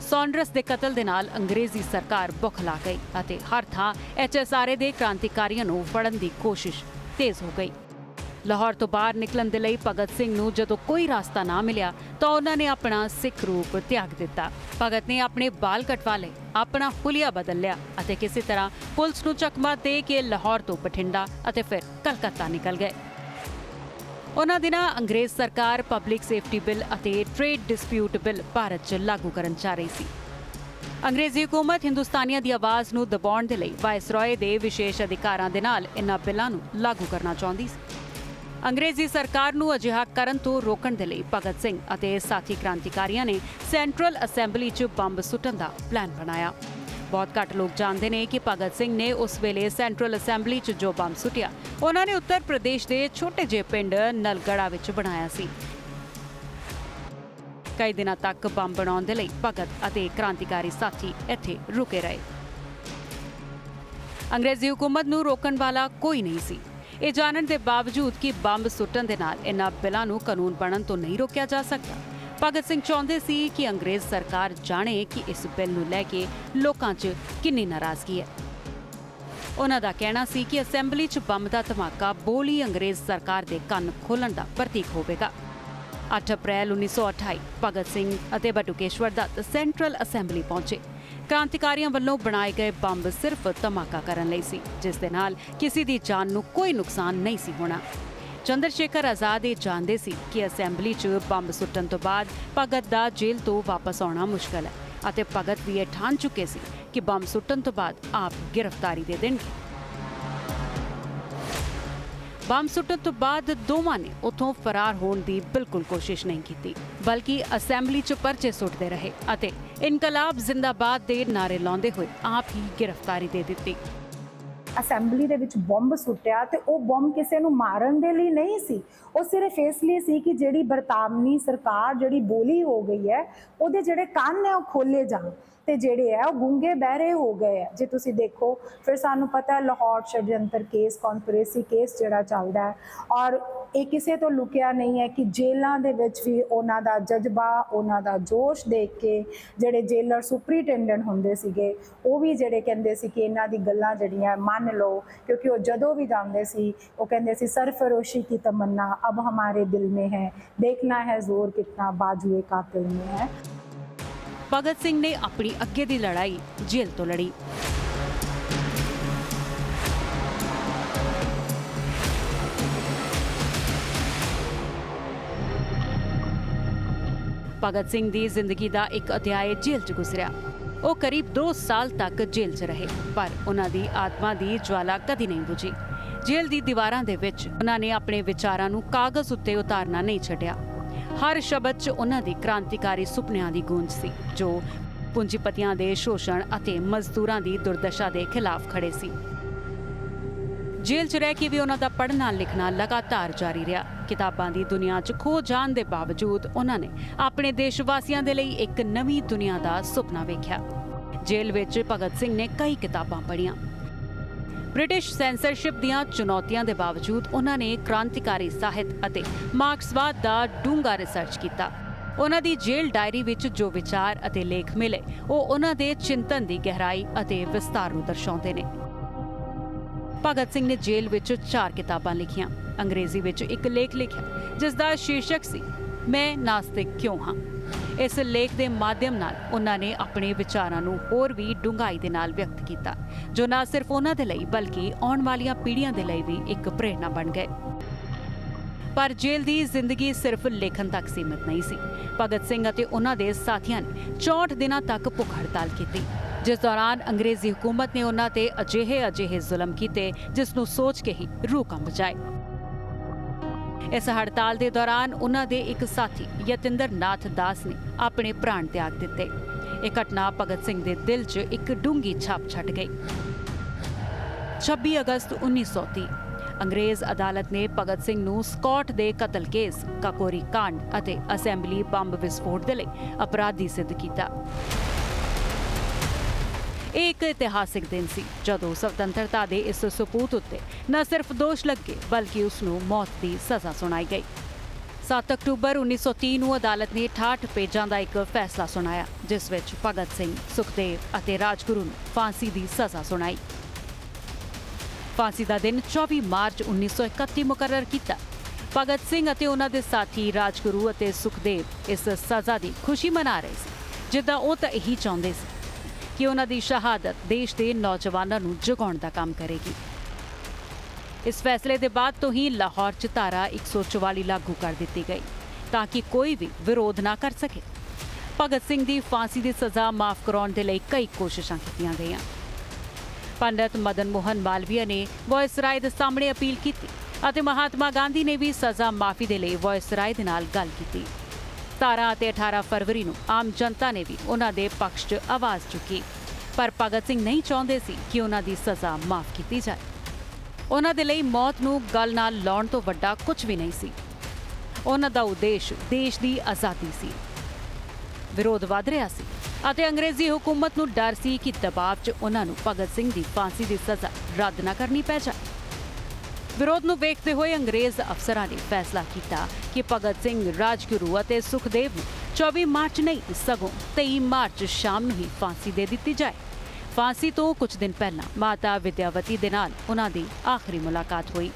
ਸੌਂਡਰਸ ਦੇ ਕਤਲ ਦੇ ਨਾਲ ਅੰਗਰੇਜ਼ੀ ਸਰਕਾਰ ਬੁਖਲਾ ਗਈ ਅਤੇ ਹਰ ਥਾਂ ਐਚਐਸਆਰਏ ਦੇ ਕ੍ਰਾਂਤੀਕਾਰੀਆਂ ਨੂੰ ਫੜਨ ਦੀ ਕੋਸ਼ਿਸ਼ ਤੇਜ਼ ਹੋ ਗਈ। ਲਾਹੌਰ ਤੋਂ ਬਾਹਰ ਨਿਕਲਣ ਦੇ ਲਈ ਭਗਤ ਸਿੰਘ ਨੂੰ ਜਦੋਂ ਕੋਈ ਰਸਤਾ ਨਾ ਮਿਲਿਆ ਤਾਂ ਉਹਨਾਂ ਨੇ ਆਪਣਾ ਸਿੱਖ ਰੂਪ ਤਿਆਗ ਦਿੱਤਾ। ਭਗਤ ਨੇ ਆਪਣੇ ਬਾਲ ਕਟਵਾ ਲਏ, ਆਪਣਾ ਹੁਲੀਆ ਬਦਲ ਲਿਆ ਅਤੇ ਕਿਸੇ ਤਰ੍ਹਾਂ ਪੁਲਿਸ ਨੂੰ ਚਕਮਾ ਦੇ ਕੇ ਲਾਹੌਰ ਤੋਂ ਬਠਿੰਡਾ ਅਤੇ ਫਿਰ ਕਲਕੱਤਾ ਨਿਕਲ ਗਏ। ਉਹਨਾਂ ਦਿਨਾਂ ਅੰਗਰੇਜ਼ ਸਰਕਾਰ ਪਬਲਿਕ ਸੇਫਟੀ ਬਿੱਲ ਅਤੇ ਟ੍ਰੇਡ ਡਿਸਪਿਊਟ ਬਿੱਲ ਭਾਰਤ 'ਚ ਲਾਗੂ ਕਰਨ ਜਾ ਰਹੀ ਸੀ। ਅੰਗਰੇਜ਼ੀ ਹਕੂਮਤ ਹਿੰਦੁਸਤਾਨੀਆਂ ਦੀ ਆਵਾਜ਼ ਨੂੰ ਦਬਾਉਣ ਦੇ ਲਈ ਵਾਇਸਰਾਏ ਦੇ ਵਿਸ਼ੇਸ਼ ਅਧਿਕਾਰਾਂ ਦੇ ਨਾਲ ਇਨ੍ਹਾਂ ਬਿੱਲਾਂ ਨੂੰ ਲਾਗੂ ਕਰਨਾ ਚਾਹੁੰਦੀ ਸੀ। ਅੰਗਰੇਜ਼ੀ ਸਰਕਾਰ ਨੂੰ ਅਜਿਹਾ ਕਰਨ ਤੋਂ ਰੋਕਣ ਦੇ ਲਈ ਭਗਤ ਸਿੰਘ ਅਤੇ ਸਾਥੀ ਕ੍ਰਾਂਤੀਕਾਰੀਆਂ ਨੇ ਸੈਂਟਰਲ ਅਸੈਂਬਲੀ 'ਚ ਬੰਬ ਸੁੱਟਣ ਦਾ ਪਲਾਨ ਬਣਾਇਆ। ਬਹੁਤ ਘੱਟ ਲੋਕ ਜਾਣਦੇ ਨੇ ਕਿ ਭਗਤ ਸਿੰਘ ਨੇ ਉਸ ਵੇਲੇ ਸੈਂਟਰਲ ਅਸੈਂਬਲੀ 'ਚ ਜੋ ਬੰਬ ਸੁੱਟਿਆ, ਉਹਨਾਂ ਨੇ ਉੱਤਰ ਪ੍ਰਦੇਸ਼ ਦੇ ਛੋਟੇ ਜਿਹੇ ਪਿੰਡ ਨਲਗੜਾ ਵਿੱਚ ਬਣਾਇਆ ਸੀ। ਕਈ ਦਿਨਾਂ ਤੱਕ ਬੰਬ ਬਣਾਉਣ ਦੇ ਲਈ ਭਗਤ ਅਤੇ ਕ੍ਰਾਂਤੀਕਾਰੀ ਸਾਥੀ ਇੱਥੇ ਰੁਕੇ ਰਹੇ। ਅੰਗਰੇਜ਼ੀ ਹਕੂਮਤ ਨੂੰ ਰੋਕਣ ਵਾਲਾ ਕੋਈ ਨਹੀਂ ਸੀ। ਇਹ ਜਾਣਨ ਦੇ ਬਾਵਜੂਦ ਕਿ ਬੰਬ ਸੁੱਟਣ ਦੇ ਨਾਲ ਇਹਨਾਂ ਬਿੱਲਾਂ ਨੂੰ ਕਾਨੂੰਨ ਬਣਨ ਤੋਂ ਨਹੀਂ ਰੋਕਿਆ ਜਾ ਸਕਦਾ। ਭਗਤ ਸਿੰਘ ਚਾਹੁੰਦੇ ਸੀ ਕਿ ਅੰਗਰੇਜ਼ ਸਰਕਾਰ ਜਾਣੇ ਕਿ ਇਸ ਬਿੱਲ ਨੂੰ ਲੈ ਕੇ ਲੋਕਾਂ 'ਚ ਕਿੰਨੀ ਨਾਰਾਜ਼ਗੀ ਹੈ। ਉਹਨਾਂ ਦਾ ਕਹਿਣਾ ਸੀ ਕਿ ਅਸੈਂਬਲੀ 'ਚ ਬੰਬ ਦਾ ਧਮਾਕਾ ਬੋਲੀ ਅੰਗਰੇਜ਼ ਸਰਕਾਰ ਦੇ ਕੰਨ ਖੋਲਣ ਦਾ ਪ੍ਰਤੀਕ ਹੋਵੇਗਾ। 8 ਅਪ੍ਰੈਲ 1928 ਭਗਤ ਸਿੰਘ ਅਤੇ ਬਟੁਕੇਸ਼ਵਰ ਦੱਤ ਸੈਂਟਰਲ ਅਸੈਂਬਲੀ ਪਹੁੰਚੇ। ਕ੍ਰਾਂਤੀਕਾਰੀਆਂ ਵੱਲੋਂ ਬਣਾਏ ਗਏ ਬੰਬ ਸਿਰਫ ਧਮਾਕਾ ਕਰਨ ਲਈ ਸੀ, ਜਿਸ ਦੇ ਨਾਲ ਕਿਸੇ ਦੀ ਜਾਨ ਨੂੰ ਕੋਈ ਨੁਕਸਾਨ ਨਹੀਂ ਸੀ ਹੋਣਾ। ਚੰਦਰ ਸ਼ੇਖਰ ਆਜ਼ਾਦ ਇਹ ਜਾਣਦੇ ਸੀ ਕਿ ਅਸੈਂਬਲੀ 'ਚ ਬੰਬ ਸੁੱਟਣ ਤੋਂ ਬਾਅਦ ਭਗਤ ਦਾ ਜੇਲ੍ਹ ਤੋਂ ਵਾਪਸ ਆਉਣਾ ਮੁਸ਼ਕਲ ਹੈ ਅਤੇ ਭਗਤ ਵੀ ਇਹ ਠਾਣ ਚੁੱਕੇ ਸੀ ਕਿ ਬੰਬ ਸੁੱਟਣ ਤੋਂ ਬਾਅਦ ਆਪ ਗ੍ਰਿਫਤਾਰੀ ਦੇ ਦੇਣਗੇ। ਬੰਬ ਸੁੱਟਣ ਤੋਂ ਬਾਅਦ ਦੋਵਾਂ ਨੇ ਉੱਥੋਂ ਫਰਾਰ ਹੋਣ ਦੀ ਬਿਲਕੁਲ ਕੋਸ਼ਿਸ਼ ਨਹੀਂ ਕੀਤੀ, ਬਲਕਿ ਅਸੈਂਬਲੀ 'ਚ ਪਰਚੇ ਸੁੱਟਦੇ ਰਹੇ ਅਤੇ ਇਨਕਲਾਬ ਜ਼ਿੰਦਾਬਾਦ ਦੇ ਨਾਰੇ ਲਾਉਂਦੇ ਹੋਏ ਆਪ ਹੀ ਗ੍ਰਿਫਤਾਰੀ ਦੇ ਦਿੱਤੀ। ਅਸੈਂਬਲੀ ਦੇ ਵਿੱਚ ਬੰਬ ਸੁੱਟਿਆ ਤੇ ਉਹ ਬੰਬ ਕਿਸੇ ਨੂੰ ਮਾਰਨ ਦੇ ਲਈ ਨਹੀਂ ਸੀ। ਉਹ ਸਿਰਫ ਇਸ ਲਈ ਸੀ ਕਿ ਜਿਹੜੀ ਬਰਤਾਵਨੀ ਸਰਕਾਰ ਜਿਹੜੀ ਬੋਲੀ ਹੋ ਗਈ ਹੈ, ਉਹਦੇ ਜਿਹੜੇ ਕੰਨ ਹੈ ਉਹ ਖੋਲੇ ਜਾਣ। ਤੇ ਜਿਹੜੇ ਆ, ਉਹ ਗੁੰਗੇ ਬਹਿਰੇ ਹੋ ਗਏ ਆ। ਜੇ ਤੁਸੀਂ ਦੇਖੋ, ਫਿਰ ਸਾਨੂੰ ਪਤਾ ਹੈ ਲਾਹੌਰ ਸ਼ਡਯੰਤਰ ਕੇਸ ਕਨਸਪੀਰੇਸੀ ਕੇਸ ਜਿਹੜਾ ਚੱਲਦਾ ਹੈ। ਔਰ ਇਹ ਕਿਸੇ ਤੋਂ ਲੁਕਿਆ ਨਹੀਂ ਹੈ ਕਿ ਜੇਲਾਂ ਦੇ ਵਿੱਚ ਵੀ ਉਹਨਾਂ ਦਾ ਜਜ਼ਬਾ, ਉਹਨਾਂ ਦਾ ਜੋਸ਼ ਦੇਖ ਕੇ ਜਿਹੜੇ ਜੇਲਰ ਸੁਪਰੀਟੈਂਡੈਂਟ ਹੁੰਦੇ ਸੀਗੇ, ਉਹ ਵੀ ਜਿਹੜੇ ਕਹਿੰਦੇ ਸੀ ਕਿ ਇਹਨਾਂ ਦੀ ਗੱਲਾਂ ਜਿਹੜੀਆਂ ਮੰਨ ਲਓ। ਕਿਉਂਕਿ ਉਹ ਜਦੋਂ ਵੀ ਜਾਂਦੇ ਸੀ, ਉਹ ਕਹਿੰਦੇ ਸੀ, ਸਰਫਰੋਸ਼ੀ ਕੀ ਤਮੰਨਾ, ਅਬ ਹਮਾਰੇ ਦਿਲ ਮੇ ਹੈ, ਦੇਖਣਾ ਹੈ ਜ਼ੋਰ ਕਿਤਨਾ, ਬਾਜੂਏ ਕਾਤਲ ਮੇ ਹੈ। ਭਗਤ ਸਿੰਘ ਨੇ ਆਪਣੀ ਅੱਗੇ ਦੀ ਲੜਾਈ ਜੇਲ੍ਹ ਤੋਂ ਲੜੀ। ਭਗਤ ਸਿੰਘ ਦੀ ਜ਼ਿੰਦਗੀ ਦਾ ਇੱਕ ਅਧਿਆਇ ਜੇਲ੍ਹ 'ਚ ਗੁਜ਼ਰਿਆ। ਉਹ ਕਰੀਬ 2 ਸਾਲ ਤੱਕ ਜੇਲ੍ਹ 'ਚ ਰਹੇ, ਪਰ ਉਹਨਾਂ ਦੀ ਆਤਮਾ ਦੀ ਜਵਾਲਾ ਕਦੀ ਨਹੀਂ ਬੁਝੀ। ਜੇਲ੍ਹ ਦੀ ਦੀਵਾਰਾਂ ਦੇ ਵਿੱਚ ਉਹਨਾਂ ਨੇ ਆਪਣੇ ਵਿਚਾਰਾਂ ਨੂੰ ਕਾਗਜ਼ ਉੱਤੇ ਉਤਾਰਨਾ ਨਹੀਂ ਛੱਡਿਆ। ਹਰ ਸ਼ਬਦ 'ਚ ਉਹਨਾਂ ਦੀ ਕ੍ਰਾਂਤੀਕਾਰੀ ਸੁਪਨਿਆਂ ਦੀ ਗੂੰਜ ਸੀ, ਜੋ ਪੂੰਜੀਪਤੀਆਂ ਦੇ ਸ਼ੋਸ਼ਣ ਅਤੇ ਮਜ਼ਦੂਰਾਂ ਦੀ ਦੁਰਦਸ਼ਾ ਦੇ ਖਿਲਾਫ ਖੜੇ ਸੀ। ਜੇਲ੍ਹ 'ਚ ਰਹਿ ਕੇ ਵੀ ਉਹਨਾਂ ਦਾ ਪੜ੍ਹਨਾ ਲਿਖਣਾ ਲਗਾਤਾਰ ਜਾਰੀ ਰਿਹਾ। ਕਿਤਾਬਾਂ ਦੀ ਦੁਨੀਆ 'ਚ ਖੋ ਜਾਣ ਦੇ ਬਾਵਜੂਦ ਉਹਨਾਂ ਨੇ ਆਪਣੇ ਦੇਸ਼ ਵਾਸੀਆਂ ਦੇ ਲਈ ਇੱਕ ਨਵੀਂ ਦੁਨੀਆ ਦਾ ਸੁਪਨਾ ਵੇਖਿਆ। ਜੇਲ੍ਹ ਵਿੱਚ ਭਗਤ ਸਿੰਘ ਨੇ ਕਈ ਕਿਤਾਬਾਂ ਪੜ੍ਹੀਆਂ। ਬ੍ਰਿਟਿਸ਼ ਸੈਂਸਰਸ਼ਿਪ ਦੀਆਂ ਚੁਣੌਤੀਆਂ ਦੇ ਬਾਵਜੂਦ ਉਹਨਾਂ ਨੇ ਕ੍ਰਾਂਤੀਕਾਰੀ ਸਾਹਿਤ ਅਤੇ ਮਾਰਕਸਵਾਦ ਦਾ ਡੂੰਘਾ ਰਿਸਰਚ ਕੀਤਾ। ਉਹਨਾਂ ਦੀ ਜੇਲ੍ਹ ਡਾਇਰੀ ਵਿੱਚ ਜੋ ਵਿਚਾਰ ਅਤੇ ਲੇਖ ਮਿਲੇ, ਉਹ ਉਹਨਾਂ ਦੇ ਚਿੰਤਨ ਦੀ ਗਹਿਰਾਈ ਅਤੇ ਵਿਸਤਾਰ ਨੂੰ ਦਰਸਾਉਂਦੇ ਨੇ। ਭਗਤ ਸਿੰਘ ਨੇ ਜੇਲ੍ਹ ਵਿੱਚ ਚਾਰ ਕਿਤਾਬਾਂ ਲਿਖੀਆਂ। ਅੰਗਰੇਜ਼ੀ ਵਿੱਚ ਇੱਕ ਲੇਖ ਲਿਖਿਆ ਜਿਸ ਦਾ ਸ਼ੀਰਸ਼ਕ ਸੀ, ਮੈਂ ਨਾਸਤਿਕ ਕਿਉਂ ਹਾਂ? ਇਸ ਲੇਖ ਦੇ ਮਾਧਿਅਮ ਨਾਲ ਉਹਨਾਂ ਨੇ ਆਪਣੇ ਵਿਚਾਰਾਂ ਨੂੰ ਹੋਰ ਵੀ ਡੂੰਘਾਈ ਦੇ ਨਾਲ ਵਿਅਕਤ ਕੀਤਾ, ਜੋ ਨਾ ਸਿਰਫ ਉਹਨਾਂ ਦੇ ਲਈ ਬਲਕਿ ਆਉਣ ਵਾਲੀਆਂ ਪੀੜ੍ਹੀਆਂ ਦੇ ਲਈ ਵੀ ਇੱਕ ਪ੍ਰੇਰਣਾ ਬਣ ਗਏ। ਪਰ ਜੇਲ੍ਹ ਦੀ ਜ਼ਿੰਦਗੀ ਸਿਰਫ ਲੇਖਣ ਤੱਕ ਸੀਮਿਤ ਨਹੀਂ ਸੀ। ਭਗਤ ਸਿੰਘ ਅਤੇ ਉਹਨਾਂ ਦੇ ਸਾਥੀਆਂ ਨੇ 64 ਦਿਨਾਂ ਤੱਕ ਭੁੱਖ ਹੜਤਾਲ ਕੀਤੀ। ਜਿਸ ਦੌਰਾਨ ਅੰਗਰੇਜ਼ੀ ਹਕੂਮਤ ਨੇ ਉਹਨਾਂ ਤੇ ਅਜਿਹੇ ਅਜਿਹੇ ਜ਼ੁਲਮ ਕੀਤੇ, ਜਿਸ ਨੂੰ ਸੋਚ ਕੇ ਹੀ ਰੂਹ ਕੰਬ ਜਾਏ। ਇਸ ਹੜਤਾਲ ਦੇ ਦੌਰਾਨ ਉਹਨਾਂ ਦੇ ਇੱਕ ਸਾਥੀ ਯਤਿੰਦਰ ਨਾਥ ਦਾਸ ਨੇ ਆਪਣੇ ਪ੍ਰਾਣ ਤਿਆਗ ਦਿੱਤੇ। ਇਹ ਘਟਨਾ ਭਗਤ ਸਿੰਘ ਦੇ ਦਿਲ 'ਚ ਇੱਕ ਡੂੰਗੀ ਛਾਪ ਛੱਡ ਗਈ। 26 ਅਗਸਤ 1930 ਅੰਗਰੇਜ਼ ਅਦਾਲਤ ਨੇ ਭਗਤ ਸਿੰਘ ਨੂੰ ਸਕਾਟ ਦੇ ਕਤਲ ਕੇਸ, ਕਾਕੋਰੀ ਕਾਂਡ ਅਤੇ ਅਸੈਂਬਲੀ ਬੰਬ ਵਿਸਫੋਟ ਦੇ ਲਈ ਅਪਰਾਧੀ ਸਿੱਧ ਕੀਤਾ। ਇਹ ਇੱਕ ਇਤਿਹਾਸਿਕ ਦਿਨ ਸੀ, ਜਦੋਂ ਸੁਤੰਤਰਤਾ ਦੇ ਇਸ ਸਪੂਤ ਉੱਤੇ ਨਾ ਸਿਰਫ ਦੋਸ਼ ਲੱਗੇ, ਬਲਕਿ ਉਸ ਨੂੰ ਮੌਤ ਦੀ ਸਜ਼ਾ ਸੁਣਾਈ ਗਈ। 7 ਅਕਤੂਬਰ 1930 ਨੂੰ ਅਦਾਲਤ ਨੇ 68 ਪੇਜਾਂ ਦਾ ਇੱਕ ਫੈਸਲਾ ਸੁਣਾਇਆ, ਜਿਸ ਵਿੱਚ ਭਗਤ ਸਿੰਘ, ਸੁਖਦੇਵ ਅਤੇ ਰਾਜਗੁਰੂ ਨੂੰ ਫਾਂਸੀ ਦੀ ਸਜ਼ਾ ਸੁਣਾਈ। ਫਾਂਸੀ ਦਾ ਦਿਨ 24 ਮਾਰਚ 1931 ਮੁਕਰਰ ਕੀਤਾ। ਭਗਤ ਸਿੰਘ ਅਤੇ ਉਹਨਾਂ ਦੇ ਸਾਥੀ ਰਾਜਗੁਰੂ ਅਤੇ ਸੁਖਦੇਵ ਇਸ ਸਜ਼ਾ ਦੀ ਖੁਸ਼ੀ ਮਨਾ ਰਹੇ ਸੀ, ਜਿੱਦਾਂ ਉਹ ਤਾਂ ਇਹੀ ਚਾਹੁੰਦੇ ਸੀ। ਕਿ ਉਹਨਾਂ ਦੀ ਸ਼ਹਾਦਤ ਦੇਸ਼ ਦੇ ਨੌਜਵਾਨਾਂ ਨੂੰ ਜਗਾਉਣ ਦਾ ਕੰਮ ਕਰੇਗੀ। ਇਸ ਫੈਸਲੇ ਦੇ ਬਾਅਦ ਤੋਂ ਹੀ ਲਾਹੌਰ 'ਚ ਧਾਰਾ 144 ਲਾਗੂ ਕਰ ਦਿੱਤੀ ਗਈ ਤਾਂ ਕਿ ਕੋਈ ਵੀ ਵਿਰੋਧ ਨਾ ਕਰ ਸਕੇ। ਭਗਤ ਸਿੰਘ ਦੀ ਫਾਂਸੀ ਦੀ ਸਜ਼ਾ ਮਾਫ ਕਰਾਉਣ ਦੇ ਲਈ ਕਈ ਕੋਸ਼ਿਸ਼ਾਂ ਕੀਤੀਆਂ ਗਈਆਂ। ਪੰਡਤ ਮਦਨ ਮੋਹਨ ਮਾਲਵੀਆ ਨੇ ਵਾਇਸਰਾਏ ਦੇ ਸਾਹਮਣੇ ਅਪੀਲ ਕੀਤੀ ਅਤੇ ਮਹਾਤਮਾ ਗਾਂਧੀ ਨੇ ਵੀ ਸਜ਼ਾ ਮਾਫੀ ਦੇ ਲਈ ਵਾਇਸਰਾਏ ਦੇ ਨਾਲ ਗੱਲ ਕੀਤੀ। 17 ਅਤੇ 18 ਫਰਵਰੀ ਨੂੰ ਆਮ ਜਨਤਾ ਨੇ ਵੀ ਉਹਨਾਂ ਦੇ ਪੱਖ 'ਚ ਆਵਾਜ਼ ਚੁੱਕੀ। ਪਰ ਭਗਤ ਸਿੰਘ ਨਹੀਂ ਚਾਹੁੰਦੇ ਸੀ ਕਿ ਉਹਨਾਂ ਦੀ ਸਜ਼ਾ ਮਾਫ ਕੀਤੀ ਜਾਏ। ਉਹਨਾਂ ਦੇ ਲਈ ਮੌਤ ਨੂੰ ਗੱਲ ਨਾਲ ਲਾਉਣ ਤੋਂ ਵੱਡਾ ਕੁਝ ਵੀ ਨਹੀਂ ਸੀ। ਉਹਨਾਂ ਦਾ ਉਦੇਸ਼ ਦੇਸ਼ ਦੀ ਆਜ਼ਾਦੀ ਸੀ। ਵਿਰੋਧ ਵਧ ਰਿਹਾ ਸੀ ਅਤੇ ਅੰਗਰੇਜ਼ੀ ਹਕੂਮਤ ਨੂੰ ਡਰ ਸੀ ਕਿ ਦਬਾਅ 'ਚ ਉਹਨਾਂ ਨੂੰ ਭਗਤ ਸਿੰਘ ਦੀ ਫਾਂਸੀ ਦੀ ਸਜ਼ਾ ਰੱਦ ਨਾ ਕਰਨੀ ਪੈ ਜਾਏ। ਵਿਰੋਧ ਨੂੰ ਵੇਖਦੇ ਹੋਏ ਅੰਗਰੇਜ਼ ਅਫਸਰਾਂ ਨੇ ਫੈਸਲਾ ਕੀਤਾ ਕਿ ਭਗਤ ਸਿੰਘ ਰਾਜਗੁਰੂ ਅਤੇ ਸੁਖਦੇਵ ਨੂੰ 24 ਮਾਰਚ ਨਹੀਂ ਸਗੋਂ 23 ਮਾਰਚ ਸ਼ਾਮ ਨੂੰ ਹੀ ਫਾਂਸੀ ਦੇ ਦਿੱਤੀ ਜਾਏ। ਫਾਂਸੀ ਤੋਂ ਕੁਝ ਦਿਨ ਪਹਿਲਾਂ ਮਾਤਾ ਵਿਦਿਆਵਤੀ ਦੇ ਨਾਲ ਉਹਨਾਂ ਦੀ ਆਖਰੀ ਮੁਲਾਕਾਤ ਹੋਈ।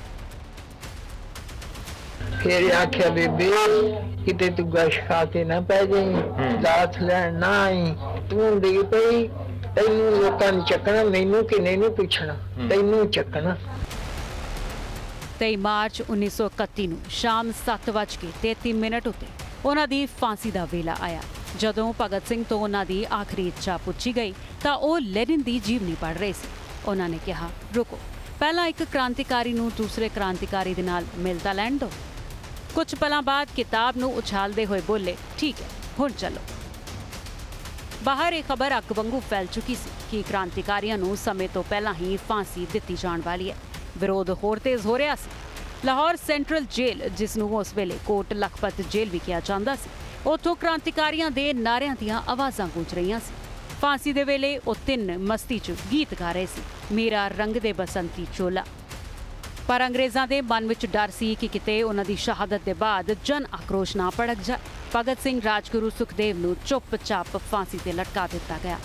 ਫਿਰ ਆਖਿਆ ਬੇਬੇ ਕਿਤੇ ਤੂੰ ਗਸ਼ ਖਾ ਕੇ ਨਾ ਪੈ ਜਾਈਂ ਦਾਤ ਲੈਣ ਨਾ ਆਈ। ਤੂੰ ਦੇ ਪਈ ਤੈਨੂੰ ਲੋਕਾਂ ਨੇ ਚੱਕਣਾ ਮੈਨੂੰ ਕਿਨੇ ਨੂੰ ਪੁੱਛਣਾ? ਤੈਨੂੰ ਚੱਕਣਾ। 23 ਮਾਰਚ 1931 ਨੂੰ ਸ਼ਾਮ 7:33 ਮਿੰਟ ਉੱਤੇ ਉਹਨਾਂ ਦੀ ਫਾਂਸੀ ਦਾ ਵੇਲਾ ਆਇਆ। ਜਦੋਂ ਭਗਤ ਸਿੰਘ ਤੋਂ ਉਹਨਾਂ ਦੀ ਆਖਰੀ ਇੱਛਾ ਪੁੱਛੀ ਗਈ, ਤਾਂ ਉਹ ਲੈਨਿਨ ਦੀ ਜੀਵਨੀ ਪੜ੍ਹ ਰਹੇ ਸੀ। ਉਹਨਾਂ ਨੇ ਕਿਹਾ, ਰੁਕੋ, ਪਹਿਲਾਂ ਇੱਕ ਕ੍ਰਾਂਤੀਕਾਰੀ ਨੂੰ ਦੂਸਰੇ ਕ੍ਰਾਂਤੀਕਾਰੀ ਦੇ ਨਾਲ ਮਿਲਦਾ ਲੈਣ ਦਿਓ ਕੁਝ ਪਲਾਂ ਬਾਅਦ ਕਿਤਾਬ ਨੂੰ ਉਛਾਲਦੇ ਹੋਏ ਬੋਲੇ, ਠੀਕ ਹੈ, ਹੁਣ ਚਲੋ। ਬਾਹਰ ਇਹ ਖਬਰ ਅੱਗ ਵਾਂਗੂ ਫੈਲ ਚੁੱਕੀ ਸੀ ਕਿ ਕ੍ਰਾਂਤੀਕਾਰੀਆਂ ਨੂੰ ਸਮੇਂ ਤੋਂ ਪਹਿਲਾਂ ਹੀ ਫਾਂਸੀ ਦਿੱਤੀ ਜਾਣ ਵਾਲੀ ਹੈ। ਵਿਰੋਧ ਹੋਰ ਤੇਜ਼ ਹੋ ਰਿਹਾ ਸੀ। ਲਾਹੌਰ ਸੈਂਟਰਲ ਜੇਲ੍ਹ, ਜਿਸ ਨੂੰ ਉਸ ਵੇਲੇ ਕੋਟ ਲਖਪਤ ਜੇਲ੍ਹ ਵੀ ਕਿਹਾ ਜਾਂਦਾ ਸੀ, ਉੱਥੋਂ ਕ੍ਰਾਂਤੀਕਾਰੀਆਂ ਦੇ ਨਾਅਰਿਆਂ ਦੀਆਂ ਆਵਾਜ਼ਾਂ ਗੂੰਜ ਰਹੀਆਂ ਸੀ। ਫਾਂਸੀ ਦੇ ਵੇਲੇ ਉਹ ਤਿੰਨ ਮਸਤੀ 'ਚ ਗੀਤ ਗਾ ਰਹੇ ਸੀ, ਮੇਰਾ ਰੰਗ ਦੇ ਬਸੰਤੀ ਚੋਲਾ। ਪਰ ਅੰਗਰੇਜ਼ਾਂ ਦੇ ਮਨ ਵਿੱਚ ਡਰ ਸੀ ਕਿ ਕਿਤੇ ਉਹਨਾਂ ਦੀ ਸ਼ਹਾਦਤ ਦੇ ਬਾਅਦ ਜਨ ਆਕਰੋਸ਼ ਨਾ ਭੜਕ ਜਾਏ। ਭਗਤ ਸਿੰਘ ਰਾਜਗੁਰੂ ਸੁਖਦੇਵ ਨੂੰ ਚੁੱਪਚਾਪ ਫਾਂਸੀ ਤੇ ਲਟਕਾ ਦਿੱਤਾ ਗਿਆ।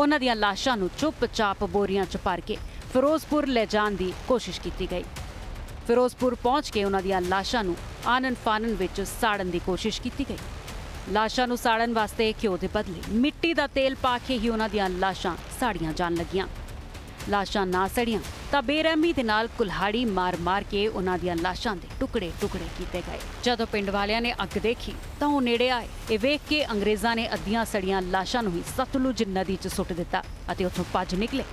ਉਹਨਾਂ ਦੀਆਂ ਲਾਸ਼ਾਂ ਨੂੰ ਚੁੱਪਚਾਪ ਬੋਰੀਆਂ 'ਚ ਭਰ ਕੇ ਫਿਰੋਜ਼ਪੁਰ ਲੈ ਜਾਣ ਦੀ ਕੋਸ਼ਿਸ਼ ਕੀਤੀ ਗਈ। ਫਿਰੋਜ਼ਪੁਰ ਪਹੁੰਚ ਕੇ ਉਹਨਾਂ ਦੀਆਂ ਲਾਸ਼ਾਂ ਨੂੰ ਆਨਨ ਫਾਨਨ ਵਿੱਚ ਸਾੜਨ ਦੀ ਕੋਸ਼ਿਸ਼ ਕੀਤੀ ਗਈ। ਲਾਸ਼ਾਂ ਨੂੰ ਸਾੜਨ ਵਾਸਤੇ ਘਿਓ ਦੇ ਬਦਲੇ ਮਿੱਟੀ ਦਾ ਤੇਲ ਪਾ ਕੇ ਹੀ ਉਹਨਾਂ ਦੀਆਂ ਲਾਸ਼ਾਂ ਸਾੜੀਆਂ ਜਾਣ ਲੱਗੀਆਂ। ਲਾਸ਼ਾਂ ਨਾ ਸੜੀਆਂ ਤਾਂ ਬੇਰਹਿਮੀ ਦੇ ਨਾਲ ਕੁਲਹਾੜੀ ਮਾਰ-ਮਾਰ ਕੇ ਉਹਨਾਂ ਦੀਆਂ ਲਾਸ਼ਾਂ ਦੇ ਟੁਕੜੇ-ਟੁਕੜੇ ਕੀਤੇ ਗਏ। ਜਦੋਂ ਪਿੰਡ ਵਾਲਿਆਂ ਨੇ ਅੱਗ ਦੇਖੀ ਤਾਂ ਉਹ ਨੇੜੇ ਆਏ। ਇਹ ਵੇਖ ਕੇ ਅੰਗਰੇਜ਼ਾਂ ਨੇ ਅੱਧੀਆਂ ਸੜੀਆਂ ਲਾਸ਼ਾਂ ਨੂੰ ਹੀ ਸਤਲੁਜ ਨਦੀ 'ਚ ਸੁੱਟ ਦਿੱਤਾ ਅਤੇ ਉੱਥੋਂ ਭੱਜ ਨਿਕਲੇ।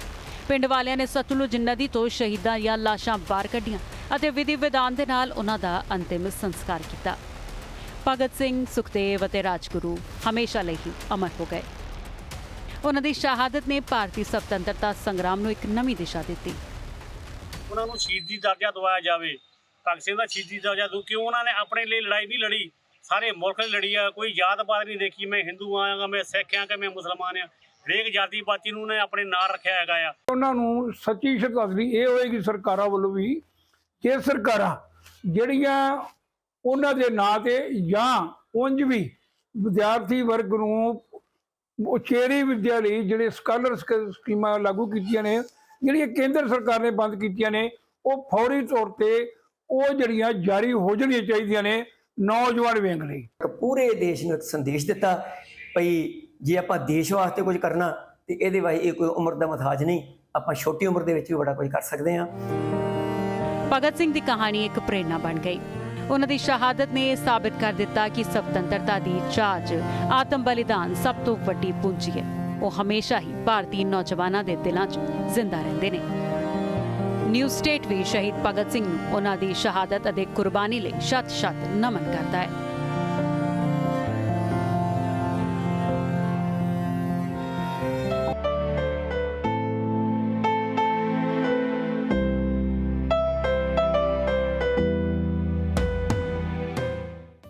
ਪਿੰਡ ਵਾਲਿਆਂ ਨੇ ਸਤਲੁਜ ਨਦੀ ਤੋਂ ਸ਼ਹੀਦਾਂ ਦੀਆਂ ਲਾਸ਼ਾਂ ਬਾਹਰ ਕੱਢੀਆਂ ਅਤੇ ਵਿਧੀ ਵਿਧਾਨ ਦੇ ਨਾਲ ਉਹਨਾਂ ਦਾ ਅੰਤਿਮ ਸੰਸਕਾਰ ਕੀਤਾ। ਭਗਤ ਸਿੰਘ, ਸੁਖਦੇਵ ਅਤੇ ਰਾਜਗੁਰੂ ਹਮੇਸ਼ਾ ਲਈ ਹੀ ਅਮਰ ਹੋ ਗਏ। ਉਹਨਾਂ ਦੀ ਸ਼ਹਾਦਤ ਨੇ ਭਾਰਤੀ ਸੁਤੰਤਰਤਾ ਸੰਗਰਾਮ ਨੂੰ ਇੱਕ ਨਵੀਂ ਦਿਸ਼ਾ ਦਿੱਤੀ। ਉਹਨਾਂ ਨੂੰ ਸ਼ਹੀਦੀ ਦਰਜਾ ਦਵਾਇਆ ਜਾਵੇ। ਭਗਤ ਸਿੰਘ ਦਾ ਸ਼ਹੀਦੀ ਦਰਜਾ ਦੂ ਕਿਉਂ ਉਹਨਾਂ ਨੇ ਆਪਣੇ ਲਈ ਲੜਾਈ ਨਹੀਂ ਲੜੀ। ਸਾਰੇ ਮੁਲਕ ਲਈ ਲੜੀ ਆ ਕੋਈ ਜਾਤ ਪਾਤ ਨਹੀਂ ਦੇਖੀ। ਮੈਂ ਹਿੰਦੂ ਆਂਗਾ ਮੈਂ ਸਿੱਖ ਆਂ ਕਿ ਮੈਂ ਮੁਸਲਮਾਨ ਆ ਹਰੇਕ ਜਾਤੀ ਪਾਤੀ ਨੂੰ ਨੇ ਆਪਣੇ ਨਾਲ ਰੱਖਿਆ ਹੈਗਾ ਆ। ਉਹਨਾਂ ਨੂੰ ਸੱਚੀ ਸ਼ਰਧਾਂਜਲੀ ਇਹ ਹੋਏਗੀ ਸਰਕਾਰਾਂ ਵੱਲੋਂ ਵੀ ਕਿ ਸਰਕਾਰਾਂ ਜਿਹੜੀਆਂ ਉਹਨਾਂ ਦੇ ਨਾਂ ਤੇ ਜਾਂ ਉਂਝ ਵੀ ਵਿਦਿਆਰਥੀ ਵਰਗ ਨੂੰ ਉਚੇਰੀ ਵਿੱਦਿਆ ਲਈ ਜਿਹੜੇ ਸਕਾਲਰ ਸਕੀਮਾਂ ਲਾਗੂ ਕੀਤੀਆਂ ਨੇ ਜਿਹੜੀਆਂ ਕੇਂਦਰ ਸਰਕਾਰ ਨੇ ਬੰਦ ਕੀਤੀਆਂ ਨੇ ਉਹ ਫੌਰੀ ਤੌਰ ਤੇ ਉਹ ਜਿਹੜੀਆਂ ਜਾਰੀ ਹੋ ਜਾਣੀਆਂ ਚਾਹੀਦੀਆਂ ਨੇ ਨੌਜਵਾਨ ਵਿੰਗ ਲਈ। ਪੂਰੇ ਦੇਸ਼ ਨੂੰ ਇੱਕ ਸੰਦੇਸ਼ ਦਿੱਤਾ ਭਈ ਜੇ ਆਪਾਂ ਦੇਸ਼ ਵਾਸਤੇ ਕੁਝ ਕਰਨਾ ਤੇ ਇਹਦੇ ਵਾਈ ਇਹ ਕੋਈ ਉਮਰ ਦਾ ਮਥਾਜ ਨਹੀਂ ਆਪਾਂ ਛੋਟੀ ਉਮਰ ਦੇ ਵਿੱਚ ਵੀ ਬੜਾ ਕੁਝ ਕਰ ਸਕਦੇ ਹਾਂ। ਭਗਤ ਸਿੰਘ ਦੀ ਕਹਾਣੀ ਇੱਕ ਪ੍ਰੇਰਣਾ ਬਣ ਗਈ। ਉਹਨਾਂ ਦੀ ਸ਼ਹਾਦਤ ਨੇ ਇਹ ਸਾਬਿਤ ਕਰ ਦਿੱਤਾ ਕਿ ਸੁਤੰਤਰਤਾ ਦੀ ਚਾਹ 'ਚ ਆਤਮ ਬਲੀਦਾਨ ਸਭ ਤੋਂ ਵੱਡੀ ਪੂੰਜੀ ਹੈ। ਉਹ ਹਮੇਸ਼ਾ ਹੀ ਭਾਰਤੀ ਨੌਜਵਾਨਾਂ ਦੇ ਦਿਲਾਂ 'ਚ ਜ਼ਿੰਦਾ ਰਹਿੰਦੇ ਨੇ। ਨਿਊ ਸਟੇਟ ਵੀ ਸ਼ਹੀਦ ਭਗਤ ਸਿੰਘ ਨੂੰ ਉਹਨਾਂ ਦੀ ਸ਼ਹਾਦਤ ਅਤੇ ਕੁਰਬਾਨੀ ਲਈ ਸ਼ਤ-ਸ਼ਤ ਨਮਨ ਕਰਦਾ ਹੈ।